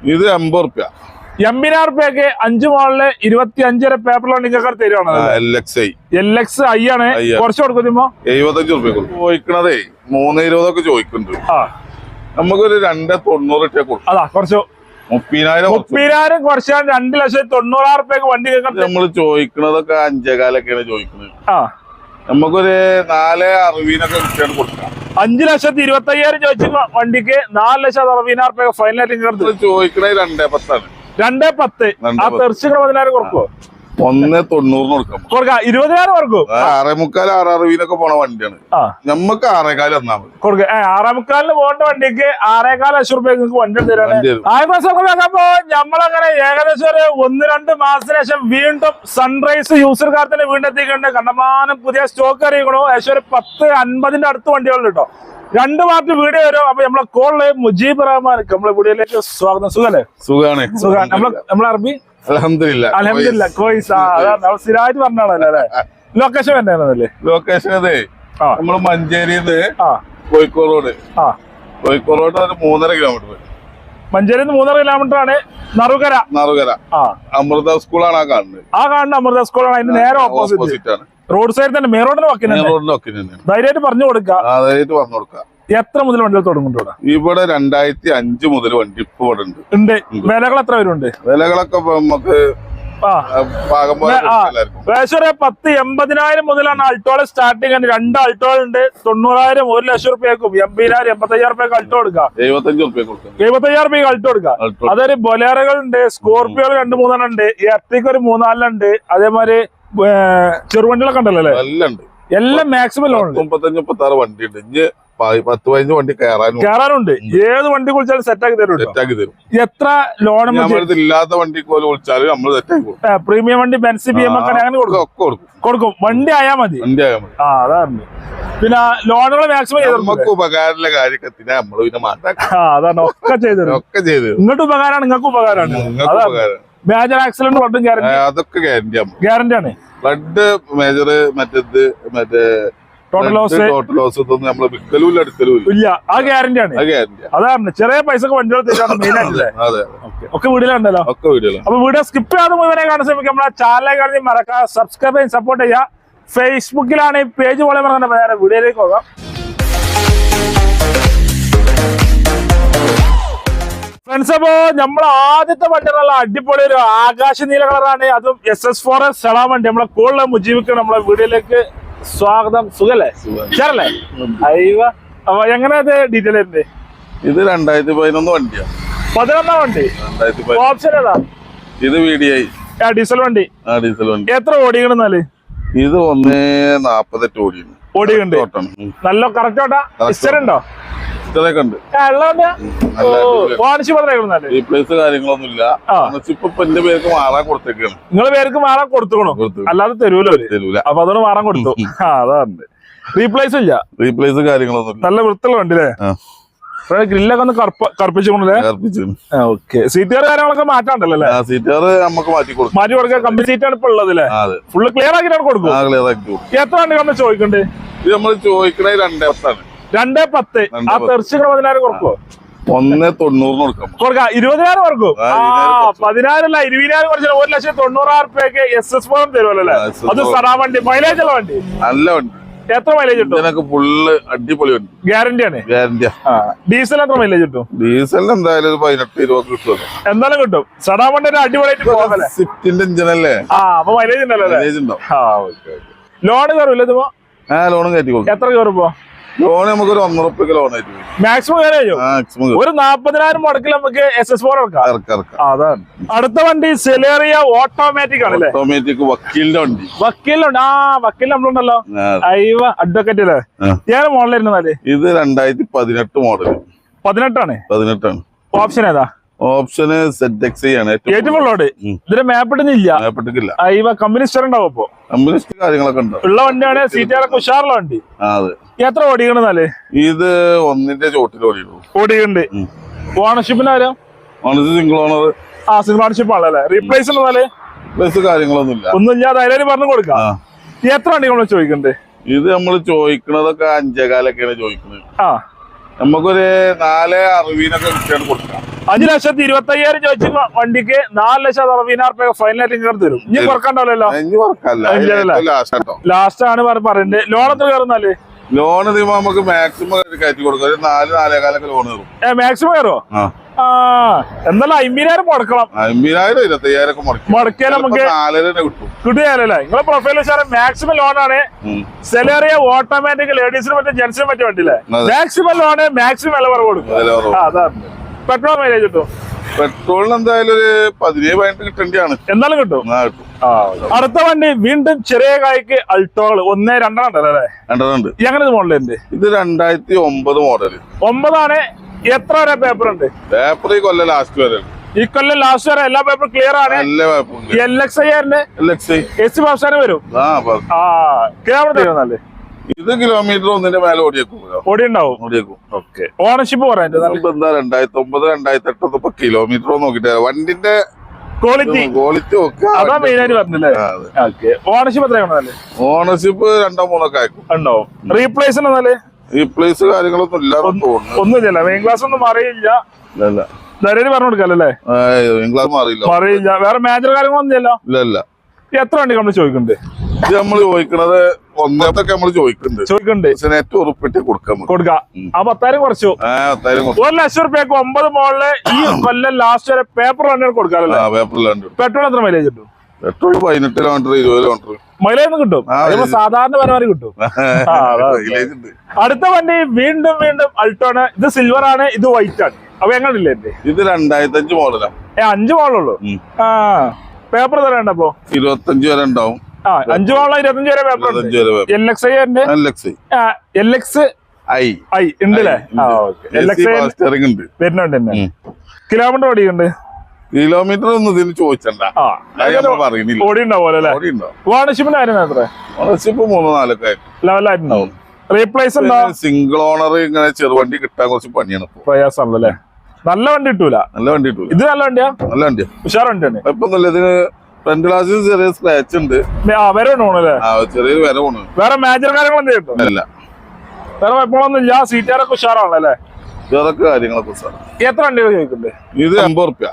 ഇത് എൺപത് റുപ്യ എൺപതിനായിരം റുപ്യക്ക് അഞ്ച് മോളിൽ ഇരുപത്തി അഞ്ചര പേപ്പറിലാണ് നിങ്ങൾക്ക് തരുവാണ് L X I L X I ആണ്. കുറച്ച് കൊടുക്കുമ്പോ എഴുപത്തഞ്ച് റുപ്യ ചോദിക്കണതേ മൂന്ന് ഇരുപതൊക്കെ ചോദിക്കുന്നുണ്ട്. നമുക്കൊരു രണ്ട് തൊണ്ണൂറ് ഇട്ടേ കൊടുക്കും. അതാ കുറച്ച് മുപ്പതിനായിരം മുപ്പതിനായിരം കുറച്ചാൽ രണ്ട് ലക്ഷത്തി തൊണ്ണൂറായിരം റുപ്യക്ക് വണ്ടി നമ്മൾ ചോദിക്കണതൊക്കെ അഞ്ചേകാലൊക്കെയാണ് ചോദിക്കുന്നത്. ആ. നമുക്കൊരു നാല് അറുപതിനൊക്കെ കിട്ടിയാണ് കൊടുക്കാം. അഞ്ചു ലക്ഷത്തി ഇരുപത്തി അയ്യായിരം ചോദിച്ച വണ്ടിക്ക് നാല് ലക്ഷം അറുപതിനായിരം രൂപ ഫൈനലായിട്ട് ചോദിക്കണേ രണ്ടേ പത്താണ്. രണ്ടേ പത്ത്. ആ തെർച്ചിന് പതിനായിരം കൊടുക്കുവോ? ഒന്ന് തൊണ്ണൂറിന് കൊടുക്കാം. കൊടുക്കാം. ഇരുപതിനായിരം കൊടുക്കും. ആറേ മുക്കാൽ ആറാറ് വീനൊക്കെ പോണ വണ്ടിയാണ്. നമ്മക്ക് ആറേകാൽ തന്നാ മതി. കൊടുക്കുക ഏ ആറേമുക്കാലിന് പോകേണ്ട വണ്ടിക്ക് ആറേകാൽ ലക്ഷം രൂപ നിങ്ങൾക്ക് വണ്ടി തരാണ്. ആയ നമ്മളങ്ങനെ ഏകദേശം ഒരു ഒന്ന് രണ്ട് മാസത്തിന് ശേഷം വീണ്ടും സൺറൈസ് യൂസർ കാർത്തിന് വീണ്ടും എത്തിക്കുന്നുണ്ട് കണ്ടമാനം പുതിയ സ്റ്റോക്ക് അറിയിക്കണു. ഏകദേശം ഒരു പത്ത് അൻപതിന്റെ അടുത്ത് വണ്ടികളുണ്ട് കേട്ടോ. രണ്ട് പാർട്ടി വീഡിയോ വരും. അപ്പൊ നമ്മളെ കോളിൽ മുജീബ് റഹ്മാൻ നമ്മളെ വീഡിയോയിലേക്ക് സ്വാഗതം. സുഖല്ലേ? സുഖാണ്. സുഖാണ്. നമ്മളെ നമ്മളെ അറബി? അലഹമില്ല കോയിസ്. സ്ഥിരമായിട്ട് പറഞ്ഞാണല്ലോ അല്ലേ? ലൊക്കേഷൻ തന്നെയാണല്ലേ ലൊക്കേഷൻ അതെ നമ്മൾ മഞ്ചേരിന്ന് കോഴിക്കോട് റോഡ്. കോഴിക്കോട് റോഡ് ഒരു മൂന്നര കിലോമീറ്റർ മഞ്ചേരി മൂന്നര കിലോമീറ്റർ ആണ് നറുകര. നറുകര. ആ. അമൃത സ്കൂളാണ് ആ കാണുന്നത്. ആ കാണുന്ന അമൃത സ്കൂളാണ്. അതിന്റെ നേരെ ഓപ്പോസിറ്റ് ആണ്. റോഡ് സൈഡ് തന്നെ മെയിൻ റോഡിന്റെ ഒക്കെ ധൈര്യമായിട്ട് പറഞ്ഞു കൊടുക്കുക ധൈര്യമായിട്ട് പറഞ്ഞു കൊടുക്കാം. എത്ര മുതൽ വണ്ടികൾ തുടങ്ങുന്നുണ്ട് ഇവിടെ? രണ്ടായിരത്തി അഞ്ച് മുതൽ വണ്ടി ഇപ്പൊ ഇവിടെ ഉണ്ട്. ഉണ്ട്. വിലകൾ എത്ര വരുന്നുണ്ട് വിലകളൊക്കെ നമുക്ക് ഏകദേശം പത്ത് എൺപതിനായിരം മുതലാണ് അൾട്ടോൾ സ്റ്റാർട്ടിങ് രണ്ട് അൾട്ടോൾ ഉണ്ട്. തൊണ്ണൂറായിരം ഒരു ലക്ഷം റുപ്യക്കും. എൺപതിനായിരം എൺപത്തയ്യായിരം റുപ്യക്ക് അൾട്ടോ എടുക്കാം എഴുപത്തയ്യായിരം റുപ്യക്ക് അൾട്ടോ എടുക്കാം. അതൊരു ബൊലേറകൾ ഉണ്ട്. സ്കോർപിയോകൾ രണ്ട് മൂന്നെണ്ണം ഉണ്ട്. എർട്ടിക്ക് ഒരു മൂന്നാലിനുണ്ട് അതേമാതിരി ചെറുവണ്ടികളൊക്കെ ഉണ്ടല്ലോ അല്ലേ? എല്ലാം മാക്സിമം ലോൺ ഉണ്ട്. മുപ്പത്തഞ്ച് മുപ്പത്തി ആറ് വണ്ടി ഉണ്ട്. പത്ത് പതിനഞ്ച് വണ്ടി കയറാനും കയറാനുണ്ട് ഏത് വണ്ടി കുളിച്ചാലും സെറ്റാക്കി തരും. സെറ്റാക്കി തരും. എത്ര ലോൺ ഇല്ലാത്ത വണ്ടി പോലെ വിളിച്ചാലും നമ്മൾ സെറ്റാക്കി കൊടുക്കും. പ്രീമിയം വണ്ടി ബെൻസി ബി എം ഒക്കെ അങ്ങനെ കൊടുക്കും. ഒക്കെ കൊടുക്കും. കൊടുക്കും. വണ്ടി ആയാ മതി. വണ്ടി ആയാൽ മതി. ആ അതാണ് പിന്നെ ലോണുകൾ മാക്സിമം നമുക്ക് ഉപകാരമുള്ള കാര്യത്തിന് നമ്മൾ പിന്നെ അതാണ്. ഒക്കെ ചെയ്തു ഒക്കെ ചെയ്ത് ഇങ്ങോട്ട് ഉപകാരമാണ് നിങ്ങൾക്ക് ഉപകാരമാണ് മേജർ ആക്സിഡന്റ് ബ്ലഡും ഗ്യാരണ്ടി അതൊക്കെ ഗ്യാരണ്ടി ഗ്യാരണ്ടി ആണ്. ബ്ലഡ് മേജർ മറ്റേത് മറ്റേ ടോട്ടൽ ലോസ് ടോട്ടൽ ലോസ് ഇതൊന്നും നമ്മൾ വിൽക്കലും ഇല്ല എടുക്കലും ഇല്ല ഇല്ല ആ ഗ്യാരണ്ടി ആണ്. അതാണ് ചെറിയ പൈസ മെയിൻ ആയിട്ടില്ലേ ഒക്കെ ഒക്കെ വീഡിയോ അപ്പൊ വീഡിയോ സ്കിപ്പ് ചെയ്യാതെ മുഴുവനെ കാണാൻ ശ്രമിക്കും നമ്മളെ ചാനലെ കാണി മറക്കുക സബ്സ്ക്രൈബ് സപ്പോർട്ട് ചെയ്യുക. ഫേസ്ബുക്കിലാണ് ഈ പേജ് പോലെ പറഞ്ഞ നേരെ വീഡിയോയിലേക്ക് പോകാം. ഫ്രണ്ട്സ് അപ്പോ നമ്മളെ ആദ്യത്തെ വണ്ടിയുള്ള അടിപൊളി ഒരു ആകാശ നീല കളറാണ്. അതും S S four S sedan വണ്ടി. നമ്മളെ കൂടുതൽ മുജീവിക്ക് നമ്മളെ വീഡിയോയിലേക്ക് സ്വാഗതം സുഖല്ലേ? ചേരല്ലേ അയ്യോ അപ്പൊ എങ്ങനെ അത് ഡീറ്റെയിൽ ഉണ്ട് ഇത് രണ്ടായിരത്തി പതിനൊന്ന് വണ്ടിയാ. പതിനൊന്നാം വണ്ടി? ഓപ്ഷൻ ഏതാ? ഇത് വി ഡി ഐ ഡീസൽ വണ്ടി. ആ ഡീസൽ വണ്ടി. എത്ര ഓടിക്കണെന്നാൽ ഇത് ഒന്ന് നാപ്പത്തെട്ട് ഓടിയാണ് ഓടിയുണ്ട് ഓട്ടം. നല്ല കറക്റ്റ് ഓട്ടാ. ഹിസ്റ്ററി ഉണ്ടോ. ഇത്രയൊക്കെ ഉണ്ട് ഓ വാണിജ്യ പത്രമായിരുന്നാൽ റീപ്ലേസ് കാര്യങ്ങളൊന്നും ഇല്ല ആ. ഇപ്പൊ ഇപ്പൊ എന്റെ പേർക്ക് മാറാൻ കൊടുത്തേക്കാണ്. നിങ്ങൾ പേർക്ക് മാറാൻ കൊടുത്തുക്കണോ? കൊടുത്തു. അല്ലാതെ തരൂലോ തരൂല. അപ്പൊ അതുകൊണ്ട് മാറാൻ കൊടുത്തു. ആ അതാണ് റീപ്ലേസ് ഇല്ല. റീപ്ലേസ് കാര്യങ്ങളൊന്നും നല്ല വൃത്തിയുള്ള വണ്ടി അല്ലേ ആ. ഗ്രില്ലൊക്കെ ഒന്ന് കറുപ്പിച്ചോണ്ടല്ലേ ഓക്കെ. സീറ്റുകാർ കാര്യങ്ങളൊക്കെ മാറ്റാണ്ടല്ലോ നമുക്ക് മാറ്റി കൊടുക്കും. മാറ്റി കൊടുക്കാൻ കമ്പനി സീറ്റാണ് ഇപ്പൊ ഉള്ളത് അല്ലേ? ഫുള്ള് ക്ലിയർ ആക്കിയിട്ടാണ് കൊടുക്കും ക്ലിയർ ആക്കി കൊടുക്കും. എത്ര വണ്ടി നമ്മൾ ചോദിക്കണ്ടേ? ഇത് നമ്മൾ ചോദിക്കണ രണ്ടേ പത്താണ്. രണ്ടേ പത്ത്. ആ. തെറിച്ചുകൾ പതിനായിരം കൊടുക്കുവോ? ഒന്ന് തൊണ്ണൂറിന് കൊടുക്കാം. കൊടുക്കാം. ഇരുപതിനായിരം കൊടുക്കും. പതിനായിരം അല്ല ഇരുപതിനായിരം കുറച്ച് ഒരു ലക്ഷത്തി തൊണ്ണൂറായിരം റുപ്യക്ക് എസ് എസ് ഫോറും തരുമല്ലോ അത് സറാ വണ്ടി. മൈലേജ് ഉള്ള വണ്ടി. നല്ല വണ്ടി. എത്ര മൈലേജ് കിട്ടും? ഇതിനൊക്കെ ഫുള്ള് അടിപൊളി ഗ്യാരണ്ടി ആണ്? ഗ്യാരണ്ടി ഡീസൽ എത്ര മൈലേജ് കിട്ടും? ഡീസലിന് എന്തായാലും ഒരു പതിനെട്ട് ഇരുപത് കിട്ടും എന്തായാലും കിട്ടും. സടാ വണ്ടി ഒരു അടിപൊളിയായിട്ട് സ്വിഫ്റ്റിന്റെ എഞ്ചിനല്ലേ ആ അപ്പൊ മൈലേജ് ഉണ്ടല്ലോ മൈലേജ് ഓക്കെ ലോൺ കയറില്ല ഇതിപ്പോ? ആ ലോണും കയറ്റി എത്ര എത്ര കയറുമ്പോ ലോൺ നമുക്ക് ഒരു ഒന്നര ലോൺ ആയിട്ട് മാക്സിമം മാക്സിമം ഒരു നാപ്പതിനായിരം മുടക്കിൽ നമുക്ക് എസ് എസ് ഫോർ അതാണ്. അടുത്ത വണ്ടി സെലേറിയ ഓട്ടോമാറ്റിക് ആണ് ഓട്ടോമാറ്റിക് വക്കീലിന്റെ വണ്ടി. വക്കീലുണ്ട് ആ വക്കീൽ നമ്മളുണ്ടല്ലോ അയ്യോ അഡ്വക്കറ്റ് അല്ലേ? ഞാൻ മോഡലായിരുന്നാൽ ഇത് രണ്ടായിരത്തി പതിനെട്ട് മോഡൽ പതിനെട്ടാണ്. പതിനെട്ടാണ്. ഓപ്ഷൻ ഏതാ? ഓപ്ഷന് സെറ്റ് എക്സ് ആണ് ഏറ്റവും ഉള്ളോട്. ഇതിന്റെ മാപ്പ് ഇടുന്നില്ല. ഭയപ്പെട്ടിട്ടില്ല അയ്യ കമ്പനി സ്റ്റോർ ഉണ്ടാവും ഇപ്പൊ. കമ്മ്യൂണിസ്റ്റ് കാര്യങ്ങളൊക്കെ ഉണ്ടാവും. ഉള്ള വണ്ടിയാണ് സീറ്റാറൊക്കെ ഉഷാറുള്ള വണ്ടി. അതെ. എത്ര ഓടിക്കണെന്നാൽ ഇത് ഒന്നിന്റെ ചോട്ടിൽ ഓടിയുള്ളൂ ഉം. ഓണർഷിപ്പിന് ആരോ? ഓണർഷിപ്പ് സിംഗിൾ ഓണർ ആ സിംഗിൾ ഓണർഷിപ്പ് ആണല്ലേ റീപ്ലേസ് ഉള്ളതാൽ ബസ് കാര്യങ്ങളൊന്നും ഇല്ല ഒന്നും ഇല്ലാതെ അതിലും പറഞ്ഞു കൊടുക്കാം. എത്ര വണ്ടി നമ്മൾ ചോദിക്കണ്ടേ? ഇത് നമ്മൾ ചോദിക്കണതൊക്കെ അഞ്ചേകാലൊക്കെയാണ് ചോദിക്കുന്നത് ആ. നമുക്കൊരു നാല് അറുപതിനൊക്കെ കിട്ടിയാണ് കൊടുക്കാം. അഞ്ചു ലക്ഷത്തി ഇരുപത്തി അയ്യായിരം ചോദിച്ച വണ്ടിക്ക് നാല് ലക്ഷത്തി അറുപതിനായിരം രൂപ ഫൈനലായിട്ട് ഇങ്ങനെ തരും. ഇനി കുറക്കണ്ടല്ലോ ലാസ്റ്റ് ആണ് പറ- പറയുന്നത് ലോൺ എത്ര കയറുന്നാൽ ലോൺ തീരുമ്പോ നമുക്ക് മാക്സിമം കയറ്റി കൊടുക്കാം. ഒരു നാല് നാലേകാലൊക്കെ ലോൺ കയറും? മാക്സിമം ആ എന്നാലും അമ്പതിനായിരം മുടക്കണം. അമ്പതിനായിരം ഇരുപത്തയ്യായിരം ഒക്കെ മുടക്കി മുടക്കിയാൽ നമുക്ക് നാലര കിട്ടും. കിട്ടുകയല്ലേ നിങ്ങളെ പ്രൊഫൈൽ വെച്ചാൽ മാക്സിമം ലോൺ ആണ്. സെലറിയ ഓട്ടോമാറ്റിക് ലേഡീസിന് പറ്റും ജെന്റ്സിന് പറ്റും വണ്ടിയില്ലേ? മാക്സിമം ലോണ് മാക്സിമം വില കുറവ് കൊടുക്കും. അതാണ്. പെട്രോൾ മൈലേജ് കിട്ടും. പെട്രോളിന് എന്തായാലും ഒരു പതിനേഴ് പതിനെട്ട് കിട്ടേണ്ടിയാണ്. എന്നാലും കിട്ടും. കിട്ടും. അടുത്ത വണ്ടി വീണ്ടും ചെറിയ കായ്ക്ക് അൾട്ടോകൾ ഒന്നേ രണ്ടെണ്ണം അല്ലേ? രണ്ടെണ്ണുണ്ട് എങ്ങനെ മോഡലുണ്ട് ഇത് രണ്ടായിരത്തി ഒമ്പത് മോഡൽ ഒമ്പതാണ്. എത്ര വരെ പേപ്പർ ഉണ്ട്? പേപ്പർ ഈ കൊല്ലം ലാസ്റ്റ് വരെ. ഈ കൊല്ലം ലാസ്റ്റ് വരെ എല്ലാ പേപ്പർ ക്ലിയർ ആണ്. എൽ എക്സ് ഐ ആറിന് ലക്സ് എസ് അവസാനം വരും. ആ കിലോമീറ്റർ തരുന്നല്ലേ ഇത് കിലോമീറ്റർ ഒന്നിന്റെ മേലെ ഓടിയേക്കും. ഓടി ഉണ്ടാവും ഓടിയേക്കും. ഓക്കെ. ഓണർഷിപ്പ് പറയാൻ രണ്ടായിരത്തി ഒമ്പത് രണ്ടായിരത്തി എട്ട് കിലോമീറ്റർ നോക്കിട്ട് വണ്ടിന്റെ ക്വാളിറ്റി ക്വാളിറ്റി ഒക്കെ അതാ മെയിൻ ആയിട്ട് പറഞ്ഞില്ലേ ആ, ഓക്കെ ഓണർഷിപ്പ് എത്രയാണ് ഓണർഷിപ്പ് രണ്ടോ മൂന്നോ ഒക്കെ ഉണ്ടാവും റീപ്ലേസ് എന്നാൽ ഈ കാര്യങ്ങളൊന്നും ഇല്ല തോന്നുന്നു ഒന്നുമില്ല മെയിൻ ക്ലാസ് ഒന്നും അറിയില്ല ധൈര്യം പറഞ്ഞു കൊടുക്കല്ലേ ഇംഗ്ലീഷ് മാറിയില്ല. മാറിയില്ല. വേറെ മേജർ കാര്യങ്ങളൊന്നും ഇല്ലല്ലോ? ഇല്ല ഇല്ല. എത്ര വണ്ടി നമ്മൾ ചോദിക്കുന്നുണ്ട്? ഇത് നമ്മൾ ചോദിക്കണത് ഒന്നത്തൊക്കെ നമ്മൾ ചോദിക്കുന്നുണ്ട് ചോദിക്കുന്നുണ്ട് പക്ഷെ നെറ്റ് ഉറപ്പിട്ട് കൊടുക്കാം. കൊടുക്കാം. ആ പത്തായിരം കുറച്ചു. ഒരു ലക്ഷം റുപ്യക്ക് ഒമ്പത് മോളിൽ ഈ കൊല്ലം ലാസ്റ്റ് വരെ പേപ്പർ വണ്ടിയാണ് കൊടുക്കാറില്ല? പേപ്പറിലാണ്ട് പെട്രോൾ എത്ര മൈലേജ് കിട്ടും? പെട്രോൾ പതിനെട്ട് കിലോമീറ്റർ ഇരുപത് കിലോമീറ്റർ മൈലേജ് കിട്ടും. സാധാരണ പരമാവധി കിട്ടും. ഉണ്ട്. അടുത്ത വണ്ടി വീണ്ടും വീണ്ടും അൾട്ടോണ് ഇത് സിൽവർ ആണ് ഇത് വൈറ്റ് ആണ്. അപ്പൊ എങ്ങനെയില്ലേ ഇത്? രണ്ടായിരത്തി അഞ്ച് മോഡലാ ഏ അഞ്ച്. ആ പേപ്പർ തരണ്ടപ്പോ ഇരുപത്തി ഇരുപത്തഞ്ച് വരെ ഉണ്ടാവും. അഞ്ച് മോളിൽ ഇരുപത്തഞ്ച് വരെ paper L X I L X I I ഉണ്ട്. വരുന്നുണ്ട് തന്നെ. കിലോമീറ്റർ ഓടിയുണ്ട് കിലോമീറ്റർ ഒന്നും ഇതിന് ചോദിച്ചണ്ട. ഓടി അല്ലേ? ഓടി ഉണ്ടാവും ഓണർഷിപ്പിന്റെ കാര്യം എത്ര ഓണർഷിപ്പ് മൂന്നോ നാലൊക്കെ ആയിരിക്കും ലെവലായിട്ടുണ്ടാവും റീപ്ലേസ് സിംഗിൾ ഓണർ ഇങ്ങനെ ചെറുവണ്ടി കിട്ടാൻ കുറച്ച് പണിയാണ് ഇപ്പൊ. പ്രയാസമാണല്ലോ? അല്ലേ നല്ല വണ്ടി കിട്ടൂല. നല്ല വണ്ടി കിട്ടൂല. ഇത് നല്ല വണ്ടിയാ? നല്ല വണ്ടിയാ. ഉഷാർ വണ്ടിയാണ്. കുഴപ്പമൊന്നുമില്ല. ഇതിന് ഫ്രണ്ട് ഗ്ലാസ്സിൽ ചെറിയ സ്ക്രാച്ച് ഉണ്ട്. വരെ തോന്നല്ലേ ആ ചെറിയൊരു വില പോണ് വേറെ മേജർ കാര്യങ്ങൾ അല്ല വേറെ കുഴപ്പങ്ങളൊന്നും ഇല്ല. സീറ്റാരൊക്കെ ഉഷാറാണല്ലേ ഇതൊക്കെ കാര്യങ്ങളൊക്കെ എത്ര വണ്ടികൾ ചോദിക്കുന്നുണ്ട്? ഇത് എൺപത് റുപ്യ.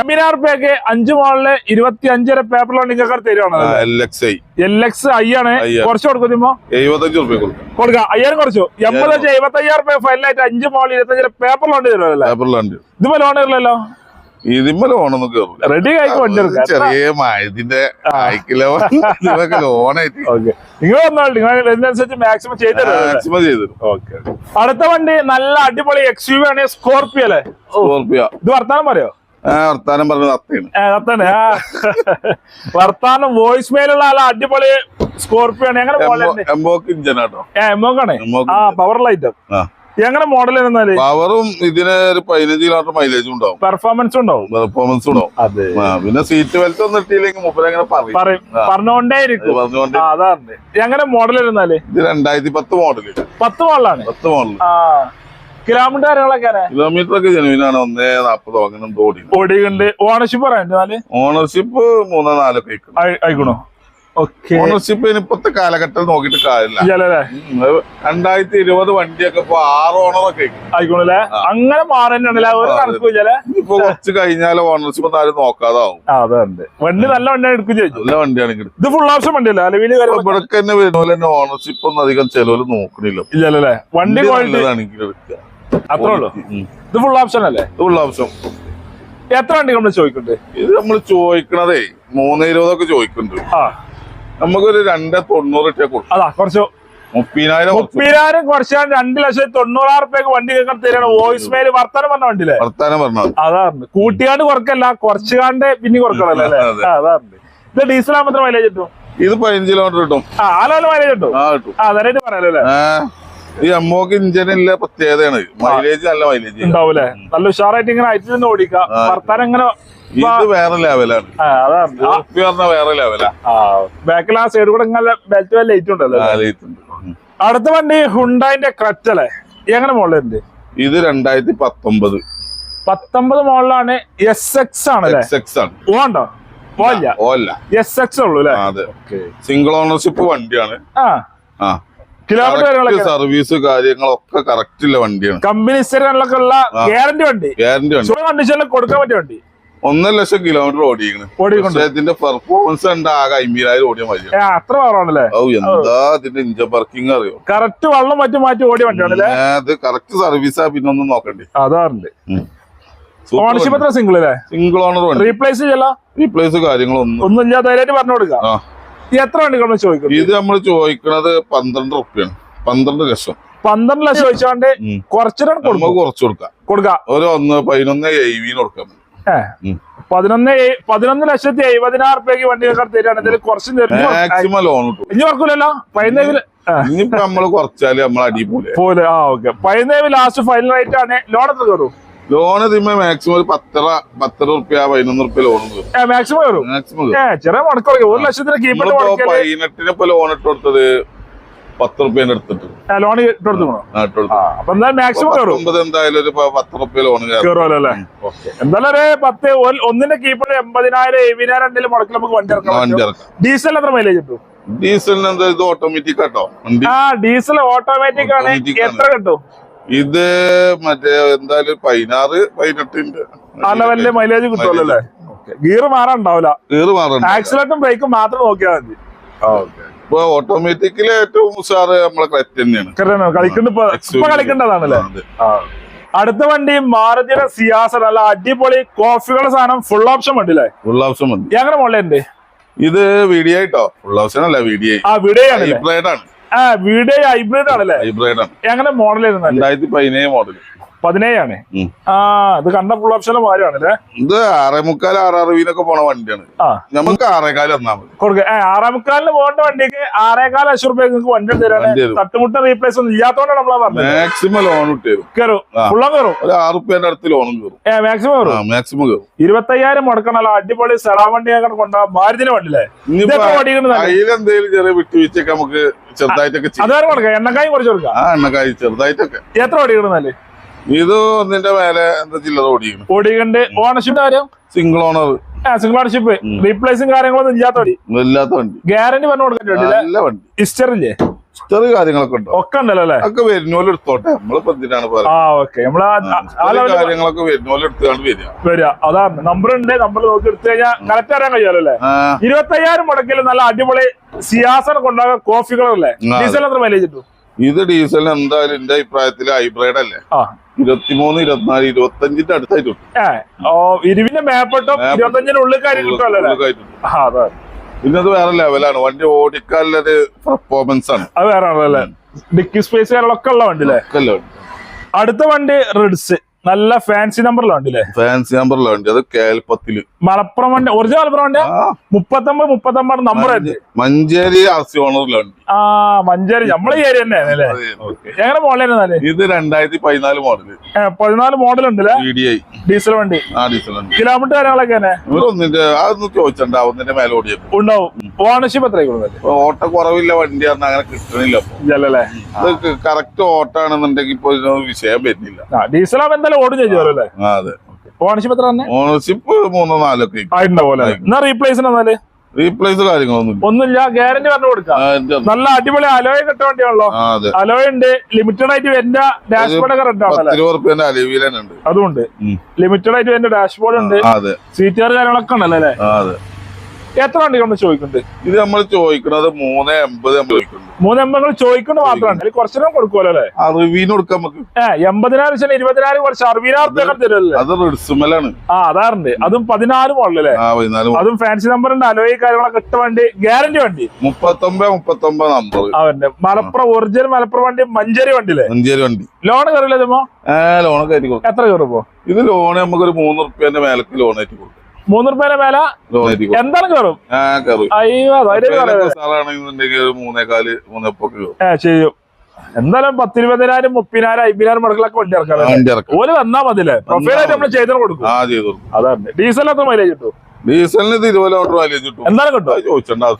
എമ്മിനാർ റുപ്യക്ക് അഞ്ച് മോളിൽ ഇരുപത്തി അഞ്ചര പേപ്പറിലാണ് നിങ്ങൾക്ക് തരുവാണ്? L X I L X I ആണ്. I ആണ്. കുറച്ച് കൊടുക്കുമ്പോ എഴുപത്തഞ്ച് റുപ്യ കൊടുക്കും. കൊടുക്കാം. അയ്യായിരം കുറച്ചു. എൺപത് എഴുപത്തി അയ്യായിരം റുപ്യ ഫൈനലായിട്ട് അഞ്ച് മോളിൽ ഇരുപത്തഞ്ചര പേപ്പറിലാണ് തരുമല്ലേ പേപ്പറിലുണ്ട് ഇതിപ്പോ ലോൺ ഇല്ലല്ലോ ഇതിന്മേൽ ഓണൊന്നും കയറില്ല റെഡി ആയിക്ക് വണ്ടി എടുക്കാം. ചെറിയ മഴത്തിന്റെ ആയിക്കിലോ. ഇതൊക്കെ ലോണായിട്ട്. ഓക്കെ. നിങ്ങൾ നിങ്ങൾ ഇതിനനുസരിച്ച് മാക്സിമം ചെയ്തു മാക്സിമം ചെയ്തു ഓക്കെ അടുത്ത വണ്ടി നല്ല അടിപൊളി എക്സ് യു ആണ്. സ്കോർപിയോ അല്ലേ? സ്കോർപിയോ ഇത് വർത്താനം പറയോ? വർത്താനം പറഞ്ഞത് അത്തയാണ്. വർത്താനം വോയിസ് മെയിലുള്ള ആളെ അടിപൊളി സ്കോർപിയോ ആണ്. എങ്ങനെ എംബോക്ക് ഇഞ്ചനാട്ടോ. ആ പവർ ലൈറ്റ് ആ. എങ്ങനെ മോഡൽ എന്നാൽ പവറും ഇതിന് ഒരു പതിനഞ്ച് കിലോമീറ്റർ മൈലേജും ഉണ്ടാവും. പെർഫോമൻസ് ഉണ്ടാവും. പെർഫോമൻസ് ഉണ്ടാവും. അതെ. പിന്നെ സീറ്റ് ബെൽറ്റ് ഒന്നും ഇട്ടില്ലെങ്കിൽ മുപ്പരങ്ങനെ പറയും. പറയും. പറഞ്ഞോണ്ടേ. ഇരിക്കും അതാണ് എങ്ങനെ മോഡൽ എന്നാൽ ഇത് രണ്ടായിരത്തി പത്ത് മോഡൽ പത്ത് മോഡലാണ് പത്ത് മോഡൽ കിലോമീറ്റർ കാര്യങ്ങളൊക്കെ കിലോമീറ്റർ ഒക്കെ ജനുവിനാണ് ഒന്നേ നാപ്പതോ അങ്ങനെ ഓടി ഓടിയുണ്ട് ഓണർഷിപ്പ് പറയാൻ ഓണർഷിപ്പ് മൂന്നോ നാലൊക്കെ ആയിക്കും ആയിക്കണോ? ഓണർഷിപ്പ് ഇനിയിപ്പത്തെ കാലഘട്ടം നോക്കിട്ട് കാര്യമില്ല. രണ്ടായിരത്തി ഇരുപത് വണ്ടിയൊക്കെ ഇപ്പൊ ആറ് ഓണറൊക്കെ ആയിക്കും ആയിക്കോണല്ലേ? അങ്ങനെ ഇപ്പൊ കുറച്ച് കഴിഞ്ഞാൽ ഓണർഷിപ്പ് ഒന്നും ആരും നോക്കാതാവും വണ്ടി നല്ല വണ്ടി എടുക്കും നല്ല വണ്ടിയാണെങ്കിൽ ഇത് ഫുൾ ഓപ്ഷൻ വണ്ടിയല്ല? അലവിൽ ഇവിടൊക്കെ തന്നെ വരുന്ന തന്നെ ഓണർഷിപ്പ് ഒന്നും അധികം ചെലവിൽ നോക്കണില്ല. ഇല്ലല്ലേ വണ്ടി അത്രേ ഉള്ളൂ? ഇത് ഫുൾ ഓപ്ഷൻ അല്ലേ? ഫുൾ ഓപ്ഷൻ എത്ര വണ്ടി നമ്മൾ ചോദിക്കുന്നുണ്ട്? ഇത് നമ്മൾ ചോദിക്കണതേ മൂന്ന് ഇരുപതൊക്കെ ചോദിക്കുന്നുണ്ട്. ആ. നമുക്കൊരു രണ്ട് തൊണ്ണൂറ് അതാ കുറച്ച് മുപ്പതിനായിരം മുപ്പതിനായിരം കുറച്ചാൽ രണ്ട് ലക്ഷത്തി തൊണ്ണൂറായിരം റുപ്യക്ക് വണ്ടി കേൾക്കാൻ തരാണ് വോയിസ് മെയിൽ വർത്താനം പറഞ്ഞ വണ്ടിയില്ലേ? വർത്താനം പറഞ്ഞു അതാണ് കൂട്ടിയാണ്ട് കുറക്കല്ല കുറച്ചുകാണ്ട് പിന്നെ കുറക്കണല്ലേ അതെ. അതാണ് ഇത് ഡീസൽ ആകുമ്പോൾ മൈലേജ് കിട്ടും? ഇത് പതിനഞ്ച് കിലോമീറ്റർ കിട്ടും. ആ ആ ലെവൽ മൈലേജ് കിട്ടും? ആ കിട്ടും. ആ അതായിട്ട് പറയാലോ അല്ലേ? ഈ അമ്മോക്ക് ഇഞ്ചനില്ല പ്രത്യേകതയാണ്. മൈലേജ് നല്ല മൈലേജ് ഉണ്ടാവൂലേ? നല്ല ഉഷാറായിട്ട് ഇങ്ങനെ അയച്ചു നിന്ന് ഓടിക്കാം. വർത്താനം ഇങ്ങനെ ഇത് വേറെ ലെവലാണ് പറഞ്ഞ വേറെ ലെവലാ ബാക്കിൽ ആ സൈഡ് കൂടെ ഇങ്ങനെ ബെൽറ്റ് വല്ല ലൈറ്റ് ഉണ്ടല്ലോ ഉണ്ട്. അടുത്ത വണ്ടി ഹുണ്ടായിന്റെ ക്രച്ച് അല്ലേ? എങ്ങനെ മോഡലുണ്ട്? ഇത് രണ്ടായിരത്തി പത്തൊമ്പത് പത്തൊമ്പത് മോളിലാണ് എസ് എക്സ് ആണ്. എസ് എക്സ് ആണ് ഓണ്ടോ ഓല്ല ഓല്ല എസ് എക്സ് ഉള്ളൂ അല്ലേ? സിംഗിൾ ഓണർഷിപ്പ് വണ്ടിയാണ്. ആ. ആ. കിലോമീറ്റർ സർവീസ് കാര്യങ്ങളൊക്കെ കറക്റ്റ് ഉള്ള വണ്ടിയാണ് കമ്പനി സ്ഥിരങ്ങളിലൊക്കെ ഉള്ള ഗ്യാരണ്ടി വണ്ടി. ഗ്യാരണ്ടി വണ്ടി കണ്ടീഷനിൽ കൊടുക്കാൻ പറ്റിയ വണ്ടി. ഒന്നര ലക്ഷം കിലോമീറ്റർ പക്ഷെ ഇതിന്റെ പെർഫോമൻസ് ഉണ്ട് ആകെ അമ്പതിനായിരം ഓടിയ മതി അത്ര കുറവാണല്ലേ ഓ എന്താ ഇതിന്റെ ഇഞ്ചൻ വർക്കിംഗ് അറിയോ? കറക്റ്റ് വെള്ളം മറ്റും മാറ്റി ഓടിയ വണ്ടിയാണല്ലേ അത് കറക്റ്റ് സർവീസാ പിന്നെ ഒന്നും നോക്കണ്ടേ. അതാറുണ്ട് ഓണർഷിപ്പ് എത്ര സിംഗിൾ അല്ലേ? സിംഗിൾ ഓണർ റീപ്ലേസ് ചെയ്യല? റീപ്ലേസ് കാര്യങ്ങളൊന്നും. ഒന്നും ധൈര്യമായിട്ട് പറഞ്ഞു കൊടുക്കാം. എത്ര നമ്മൾ ചോദിക്കുന്നത് ഇത് നമ്മൾ ചോദിക്കണത് പന്ത്രണ്ട് റുപ്യാണ് പന്ത്രണ്ട് ലക്ഷം. പന്ത്രണ്ട് ലക്ഷം ചോദിച്ചാണ്ട് നമുക്ക് കൊടുക്കും. കുറച്ച് കൊടുക്കാം. കൊടുക്കാം. ഒരു ഒന്ന് പതിനൊന്ന് എഴുവിന് കൊടുക്കാം. പതിനൊന്ന് പതിനൊന്ന് ലക്ഷത്തി എഴുപതിനായിരം റുപ്യക്ക് വണ്ടി തരികയാണെങ്കിൽ കുറച്ച് തരും മാക്സിമം ലോൺ കിട്ടും. ഇനി വർക്കൂലല്ലോ പതിനേവിൽ ഇനിയിപ്പോ നമ്മൾ കുറച്ചാൽ നമ്മൾ അടി പോലെ ആ ഓക്കെ. പതിനേവ് ലാസ്റ്റ് ഫൈനൽ റേറ്റ് ആണ്. ലോൺ എത്ര കയറും? ലോൺ ഇതിമ്മ മാക്സിമം ഒരു പത്തര പത്തര റുപ്യ പതിനൊന്ന് റുപ്യ ലോൺ മാക്സിമം വരും. മാക്സിമം ചെറിയ ഒരു ലക്ഷത്തിന് പതിനെട്ടിന് ഇപ്പൊ ലോൺ ഇട്ട് കൊടുത്തത് പത്ത് റുപ്യേന്റെ എടുത്തിട്ട് ലോൺ എന്തായാലും ഒരു പത്ത് റുപ്യ ലോൺ കയറും കയറുമല്ലോ അല്ലേ എന്തായാലും ഒരു പത്ത് ഒന്നിന്റെ കീപ്പർ എൺപതിനായിരം എഴുപതിനായിരം എന്തെങ്കിലും മുടക്കിൽ നമുക്ക് വണ്ടി ഇറക്കാം വണ്ടി ഇറക്കാം. ഡീസൽ എത്ര മൈലേജ് കിട്ടും? ഡീസലിന് എന്താ ഇത് ഓട്ടോമാറ്റിക് ആട്ടോ? ആ ഡീസൽ ഓട്ടോമാറ്റിക് ആണ്. എത്ര കിട്ടും? ഇത് മറ്റേ എന്തായാലും പതിനാറ് പതിനെട്ടിന്റെ ആ വലിയ മൈലേജ് കിട്ടുമല്ലോ അല്ലേ? ഗിയർ മാറാൻ ഉണ്ടാവില്ല കയറ് മാറണ്ട ആക്സിലേറ്ററും ബ്രേക്കും മാത്രം നോക്കിയാൽ മതി. ഇപ്പൊ ഓട്ടോമാറ്റിക്കലി ഏറ്റവും ഉഷാറ് നമ്മളെ ക്രെറ്റ് തന്നെയാണ്. കളിക്കുന്ന കളിക്കേണ്ടതാണല്ലേ അടുത്ത വണ്ടി മാരുതിയുടെ സിയാസർ അല്ല അടിപൊളി കോഫികളുടെ സാധനം. ഫുൾ ഓപ്ഷൻ വണ്ടിയില്ലേ ഫുൾ ഓപ്ഷൻ വണ്ടി. എങ്ങനെ മോളുണ്ട് ഇത് വീഡിയോ ആയിട്ടോ ഫുൾ ഓപ്ഷൻ അല്ല വീഡിയോ ആ വീഡിയോ ആണ്. ആ ഹൈബ്രിഡ് ആണല്ലേ? ഹൈബ്രിഡ് ആണ്. എങ്ങനെ മോഡൽ രണ്ടായിരത്തി പതിനേഴ് മോഡൽ പതിനേഴാണ്. ആ ഇത് കണ്ട ഫുൾ ഓപ്ഷന്റെ മാരുവാണല്ലേ ഇത് ആറേ മുക്കാൽ ആറാറുവിനൊക്കെ പോണ വണ്ടിയാണ്. നമുക്ക് ആറേകാൽ വന്നാ മതി. കൊടുക്കുക ആറാമുക്കാലിന് പോകേണ്ട വണ്ടിക്ക് ആറേകാൽ ലക്ഷം റുപ്യ നിങ്ങൾക്ക് വണ്ടി തരാണ്. തട്ടുമുട്ട റീപ്ലേസ് ഒന്നും ഇല്ലാത്തോണ്ടാണ് നമ്മളാ പറഞ്ഞത്. മാക്സിമം ലോൺ ഇട്ടുതരും കയറും. ഫുള്ളം കയറും ഒരു ആറ് റുപ്യന്റെ അടുത്ത് ലോണും കയറും ഏ മാക്സിമം കയറും മാക്സിമം കയറും ഇരുപത്തയ്യായിരം മുടക്കണല്ലോ. അടിപൊളി സെറാ വണ്ടി കൊണ്ടാ മാരുതിന്റെ വണ്ടിയില്ലേ? കയ്യിലെന്തേലും ചെറിയ വിട്ടുവീഴ്ചയൊക്കെ നമുക്ക് ചെറുതായിട്ടൊക്കെ ചെയ്യാം. അതാരും കൊടുക്കാം എണ്ണക്കായും കുറച്ച് കൊടുക്കാം. ആ എണ്ണക്കായി ചെറുതായിട്ടൊക്കെ. എത്ര ഓടിക്കണമെന്നല്ലേ ഇത് ഒന്നിന്റെ മേലെ എന്താ ചില്ലറ ഓടിക്കണം ഓടിക്കണ്ട് ഓണർഷിപ്പ് ആരും? സിംഗിൾ ഓണർ സിംഗിൾ ഓണർഷിപ്പ് റീപ്ലേസും കാര്യങ്ങളൊന്നും ഇല്ലാത്ത വണ്ടി. ഇല്ലാത്ത വണ്ടി. ഗ്യാരണ്ടി പറഞ്ഞു കൊടുക്കാൻ വണ്ടി. ഇസ്റ്ററില്ലേ ഹിസ്റ്ററി കാര്യങ്ങളൊക്കെ ഉണ്ടോ? ഒക്കെ ഉണ്ടല്ലോ അല്ലേ? ഒക്കെ വരുന്നോലെ എടുത്തോട്ടെ. നമ്മളിപ്പോ എന്തിനാണ് പറയുന്നത് കാര്യങ്ങളൊക്കെ വരുന്നോലെ എടുത്തുകൊണ്ട് വരിക. വരിക. അതാണ് നമ്പർ ഉണ്ട്. നമ്പർ നോക്കി എടുത്തു കഴിഞ്ഞാൽ കറക്റ്റ് അറിയാൻ കഴിയാലോ അല്ലേ? ഇരുപത്തി അയ്യായിരം മുടക്കിൽ നല്ല അടിപൊളി സിയാസന കൊണ്ടാകുക കോഫികളല്ലേ അല്ലേ? ഡീസൽ എത്ര മൈലേജ് കിട്ടും? ഇത് ഡീസലിന് എന്തായാലും എന്റെ അഭിപ്രായത്തിൽ ഹൈബ്രൈഡ് അല്ലേ? ആ. ഇരുപത്തിമൂന്ന് ഇരുപത്തിനാല് ഇരുപത്തഞ്ചിന്റെ അടുത്തായിട്ട് കിട്ടും. ഏ ഓ ഇരുവിന്റെ മേപ്പെട്ടം ഉള്ളിൽ പിന്നെ അത്. വേറെ ലെവലാണ്. വണ്ടി ഓടിക്കാനുള്ളൊരു പെർഫോമൻസ് ആണ്. അത് വേറെ ഡിക്കി സ്പേസ് കാര്യങ്ങളൊക്കെ ഉള്ള വണ്ടി. അല്ലേ അടുത്ത വണ്ടി റിഡ്സ്. നല്ല ഫാൻസി നമ്പറിലാ വണ്ടി അല്ലേ ഫാൻസി നമ്പറിലെ വണ്ടി. അത് കേൽപ്പത്തിൽ മലപ്പുറം വണ്ടി ഒറിജിനൽ മലപ്പുറം വണ്ടി മുപ്പത്തൊമ്പത് മുപ്പത്തൊമ്പത് നമ്പർ ഉണ്ട് മഞ്ചേരി ആർ സി ഓണറിലെ വണ്ടി. ആ മഞ്ചേരി. നമ്മളെ ഏരിയ തന്നെയാണല്ലേ അല്ലേ. എങ്ങനെ മോഡലായിരുന്നാൽ ഇത് രണ്ടായിരത്തി പതിനാല് മോഡൽ പതിനാല് മോഡൽ ഉണ്ട് അല്ലേ വി ഡി ഐ ഡീസൽ വണ്ടി. ആ ഡീസൽ വണ്ടി. കിലോമീറ്റർ കാര്യങ്ങളൊക്കെ തന്നെ ഒന്നിന്റെ അതൊന്നും ചോദിച്ചണ്ട. ഒന്നിന്റെ മേലെ ഓടിയ ഉണ്ടാവും. ഓണർഷിപ്പ് എത്ര ഓട്ട കുറവില്ല വണ്ടിയാന്ന് അങ്ങനെ കിട്ടണില്ല ഇത് കറക്റ്റ് ഓട്ടാണെന്നുണ്ടെങ്കിൽ ഇപ്പൊ വിഷയം വരുന്നില്ല. ആ ആവുമ്പോ ഓടും ചെയ്തു അതെ. ഓണർഷിപ്പ് എത്ര തന്നെ? ഓണർഷിപ്പ് മൂന്നോ നാലൊക്കെ ആയിട്ടുണ്ടാവും എന്നാ റീപ്ലേസ് എന്നാൽ റീപ്ലേസ് കാര്യങ്ങളൊന്നും. ഒന്നുമില്ല ഗ്യാരണ്ടി പറഞ്ഞു കൊടുക്കാം. നല്ല അടിപൊളി അലോയ കിട്ട വണ്ടിയാണല്ലോ. അലോയ ഉണ്ട് ലിമിറ്റഡ് ആയിട്ട് വരുന്ന ഡാഷ്ബോർഡ് ഒക്കെ തന്നെ ഉണ്ട്. അതുണ്ട് ലിമിറ്റഡ് ആയിട്ട് വരുന്ന ഡാഷ്ബോർഡ് ഉണ്ട്. സീറ്റുകാർ കാര്യങ്ങളൊക്കെ ഉണ്ടല്ലോ അല്ലേ? എത്ര വണ്ടി നമ്മൾ ചോദിക്കുന്നുണ്ട്? ഇത് നമ്മൾ ചോദിക്കുന്നത് മൂന്ന് എൺപത് മൂന്ന് എൺപത് ചോദിക്കുന്നത് മാത്രമാണ് കുറച്ചിനും കൊടുക്കുമല്ലോ അല്ലേ? ആ റിവ്യൂന്ന് കൊടുക്കാം നമുക്ക്. ഏഹ് എൺപതിനായിരം വെച്ചാൽ ഇരുപതിനായിരം കുറച്ച് അറുപതിനായിരം റുപ്യ തരുമല്ലേ അത് റിഡ്സുമലാണ്. ആ അതാറുണ്ട്. അതും പതിനാല് ഉള്ളല്ലേ അതും ഫാൻസി നമ്പർ ഉണ്ട്. അലോയി കാര്യങ്ങളൊക്കെ ഇട്ട വണ്ടി. ഗ്യാരണ്ടി വണ്ടി. മുപ്പത്തൊമ്പത് മുപ്പത്തൊമ്പത് നമ്പർ അവന്റെ മലപ്പുറം ഒറിജിനൽ മലപ്പുറം വണ്ടി മഞ്ചേരി വണ്ടിയില്ലേ മഞ്ചേരി വണ്ടി. ലോൺ കയറില്ലേ ഇതുമോ? ലോൺ കൊടുക്കും. എത്ര കയറുമ്പോ ഇത് ലോൺ നമുക്കൊരു മൂന്ന് റുപ്യന്റെ മേലക്ക് ലോൺ ആയിട്ട് കൊടുക്കും. മൂന്ന് റുപ്യേന്റെ വില എന്താണ് കയറും? ചെയ്യും. എന്തായാലും പത്തിരുപതിനായിരം മുപ്പതിനായിരം അയ്യായിരം മുടക്കിലൊക്കെ വണ്ടി ഇറക്കാം ഓൽ വന്നാ മതില്ലേ പ്രൊഫൈലായിട്ട് നമ്മൾ ചെയ്തു കൊടുക്കും. അതാണ് ഡീസൽ എത്ര മൈലേജ് കിട്ടും? ഡീസലിന് ഇരുപത് മൈലേജ് കിട്ടും. എന്തായാലും കിട്ടും? ചോദിച്ചിട്ടുണ്ടാവും